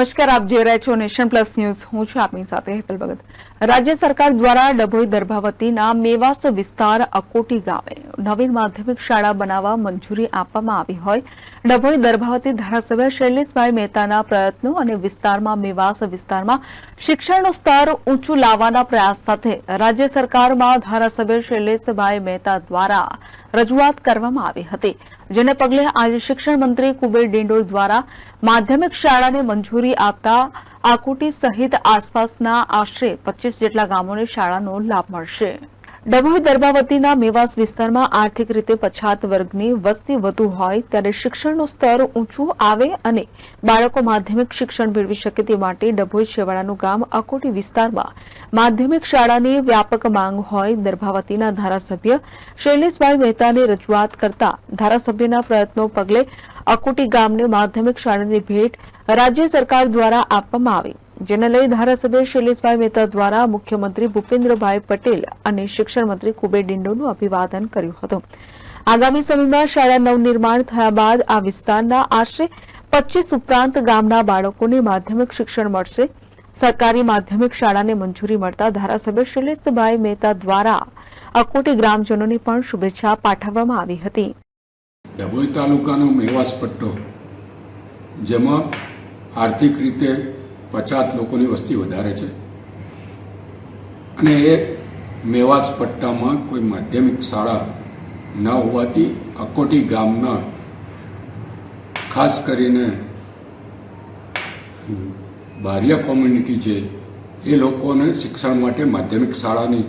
નમસ્કાર, આપ જોઈ રહ્યા છો નેશન પ્લસ ન્યૂઝ. હું છું આપની સાથે હેતલ ભગત. રાજ્ય સરકાર દ્વારા ડભોઈ દર્ભાવતીના મેવાસ વિસ્તાર અકોટી ગામે નવીન માધ્યમિક શાળા બનાવવા મંજૂરી આપવામાં આવી હોય. ડભોઈ દર્ભાવતી ધારાસભ્ય શૈલેષભાઈ મહેતાના પ્રયત્નો અને વિસ્તારમાં મેવાસ વિસ્તારમાં શિક્ષણનું સ્તર ઊંચું લાવવાના પ્રયાસ સાથે રાજ્ય સરકારમાં ધારાસભ્ય શૈલેષભાઈ મહેતા દ્વારા રજૂઆત કરવામાં આવી હતી. જેને પગલે આજે શિક્ષણ મંત્રી કુબેર ડિંડોર દ્વારા માધ્યમિક શાળાને મંજૂરી આપતા આકોટી સહિત આસપાસના આશરે પચીસ જેટલા ગામોને શાળાનો લાભ મળશે. ડભોઈ દર્ભાવતીના મેવાસ વિસ્તારમાં આર્થિક રીતે પછાત વર્ગની વસ્તી વધુ હોય ત્યારે શિક્ષણનું સ્તર ઊંચું આવે અને બાળકો માધ્યમિક શિક્ષણ મેળવી શકે તે માટે ડભોઈ છેવાડાનું ગામ અકોટી વિસ્તારમાં માધ્યમિક શાળાની વ્યાપક માંગ હોય દર્ભાવતીના ધારાસભ્ય શૈલેષભાઈ મહેતાને રજૂઆત કરતા ધારાસભ્યના પ્રયત્નો પગલે અકોટી ગામને માધ્યમિક શાળાની ભેટ રાજ્ય સરકાર દ્વારા આપવામાં આવી. જેને લઈ ધારાસભ્ય શૈલેષભાઈ મહેતા દ્વારા મુખ્યમંત્રી ભૂપેન્દ્રભાઈ પટેલ અને શિક્ષણ મંત્રી કુબેર ડિંડોનું અભિવાદન કર્યું હતું. આગામી સમયમાં શાળા નવનિર્માણ થયા બાદ આ વિસ્તારના આશરે પચીસ ઉપરાંત ગામના બાળકોને માધ્યમિક શિક્ષણ મળશે. સરકારી માધ્યમિક શાળાને મંજૂરી મળતા ધારાસભ્ય શૈલેષભાઈ મહેતા દ્વારા અકોટી ગ્રામજનોને પણ શુભેચ્છા પાઠવવામાં આવી હતી. ડભોઈ તાલુકાનો મેવાસ પટ્ટો જેમાં આર્થિક રીતે પચાસ લોકોની વસ્તી વધારે છે. અને એ મેવાસ પટ્ટામાં કોઈ માધ્યમિક શાળા ન હોવાથી અકોટી ગામના ખાસ કરીને બારિયા કોમ્યુનિટી છે, એ લોકોને શિક્ષણ માટે માધ્યમિક શાળાની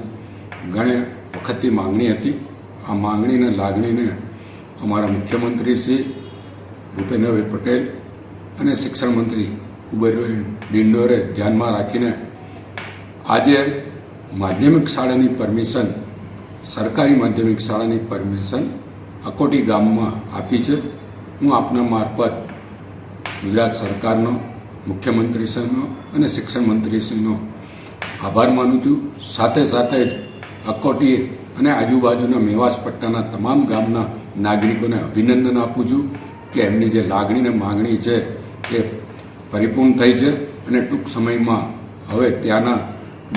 ઘણી વખતથી માંગણી હતી. આ માંગણીને લાગણીને અમારા મુખ્યમંત્રી શ્રી ભૂપેન્દ્રભાઈ પટેલ અને શિક્ષણ મંત્રી કુબેરભાઈ ડિંડોરે ધ્યાનમાં રાખીને આજે માધ્યમિક શાળાની પરમિશન, સરકારી માધ્યમિક શાળાની પરમિશન અકોટી ગામમાં આપી છે. હું આપના મારફત ગુજરાત સરકારનો, મુખ્યમંત્રીશ્રીનો અને શિક્ષણ મંત્રીશ્રીનો આભાર માનું છું. સાથે સાથે જ અકોટી અને આજુબાજુના મેવાસ પટ્ટાના તમામ ગામના નાગરિકોને અભિનંદન આપું છું કે એમની જે લાગણી ને માંગણી છે એ પરિપૂર્ણ થઈ છે અને ટૂંક સમયમાં હવે ત્યાંના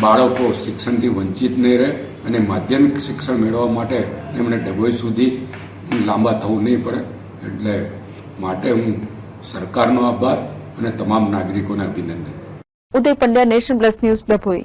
બાળકો શિક્ષણથી વંચિત નહીં રહે અને માધ્યમિક શિક્ષણ મેળવવા માટે એમણે ડભોઈ સુધી લાંબા થવું નહીં પડે. એટલે માટે હું સરકારનો આભાર અને તમામ નાગરિકોને અભિનંદન. Uday Pandya nation plus news Dabhoi.